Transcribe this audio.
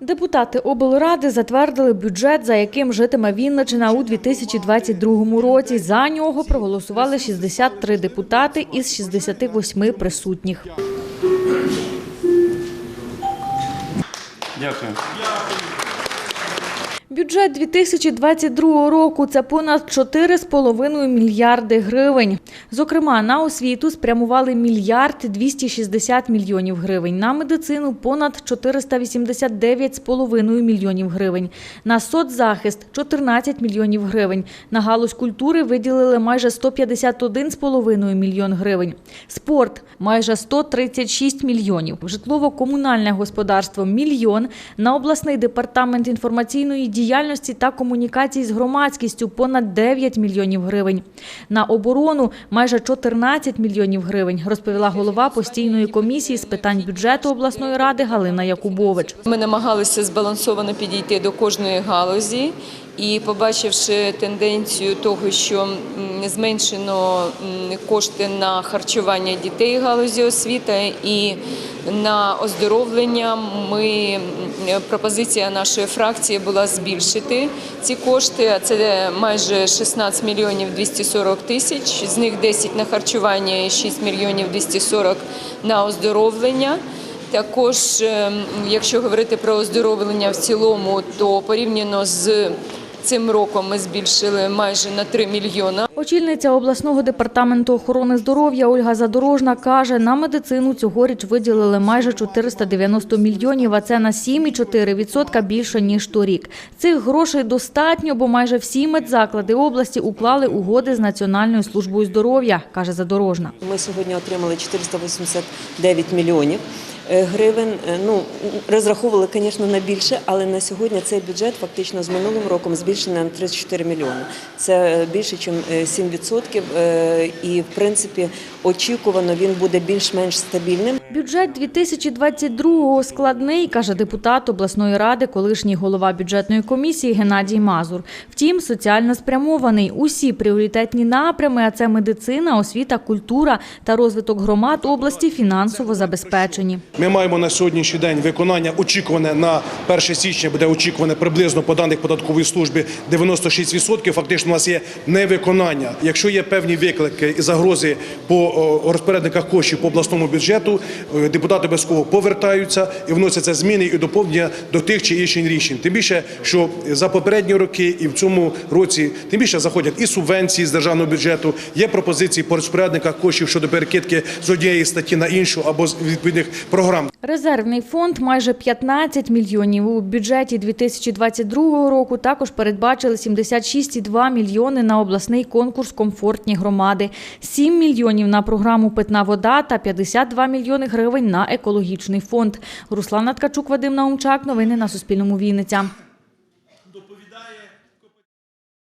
Депутати облради затвердили бюджет, за яким житиме Вінничина у 2022 році. За нього проголосували 63 депутати із 68 присутніх. Дякую. Бюджет 2022 року – це понад 4,5 мільярди гривень. Зокрема, на освіту спрямували мільярд 260 мільйонів гривень, на медицину – понад 489,5 мільйонів гривень, на соцзахист – 14 мільйонів гривень, на галузь культури виділили майже 151,5 мільйон гривень, спорт – майже 136 мільйонів, житлово-комунальне господарство – мільйон, на обласний департамент інформаційної діяльності та комунікацій з громадськістю понад 9 мільйонів гривень. На оборону майже 14 мільйонів гривень, розповіла голова постійної комісії з питань бюджету обласної ради Галина Якубович. Ми намагалися збалансовано підійти до кожної галузі. І побачивши тенденцію того, що зменшено кошти на харчування дітей галузі освіти і на оздоровлення, ми пропозиція нашої фракції була збільшити ці кошти. А це майже 16 мільйонів 240 тисяч. З них 10 на харчування і 6 мільйонів 240 на оздоровлення. Також, ем, якщо говорити про оздоровлення в цілому, то порівняно з цим роком ми збільшили майже на 3 мільйона. Очільниця обласного департаменту охорони здоров'я Ольга Задорожна каже, на медицину цьогоріч виділили майже 490 мільйонів, а це на 7,4% більше, ніж торік. Цих грошей достатньо, бо майже всі медзаклади області уклали угоди з Національною службою здоров'я, каже Задорожна. Ми сьогодні отримали 489 мільйонів гривень. Е, Ну розраховували, звісно, на більше, але на сьогодні цей бюджет фактично з минулим роком збільшений на 34 мільйони. Це е, більше, ніж 7%. е, І в принципі очікувано він буде більш-менш стабільним. Бюджет 2022-го складний, каже депутат обласної ради, колишній голова бюджетної комісії Геннадій Мазур. Втім, соціально спрямований. Усі пріоритетні напрями, а це медицина, освіта, культура та розвиток громад області фінансово забезпечені. Ми маємо на сьогоднішній день виконання очікуване на 1 січня буде очікуване приблизно по даних податкової служби 96%. Фактично у нас є невиконання. Якщо є певні виклики і загрози по розпорядниках коштів по обласному бюджету, е, депутати обов'язково повертаються і вносяться зміни і доповнення до тих чи інших рішень. Тим більше, що за попередні роки і в цьому році тим більше заходять і субвенції з державного бюджету. Є пропозиції по розпорядниках коштів щодо перекидки з однієї статті на іншу або з відповідних програм. Резервний фонд майже 15 мільйонів. У бюджеті 2022 року також передбачили 76,2 мільйони на обласний конкурс «Комфортні громади», 7 мільйонів на програму «Питна вода» та 52 мільйони гривень на екологічний фонд. Руслана Ткачук, Вадим Наумчак. Новини на Суспільному Вінниця.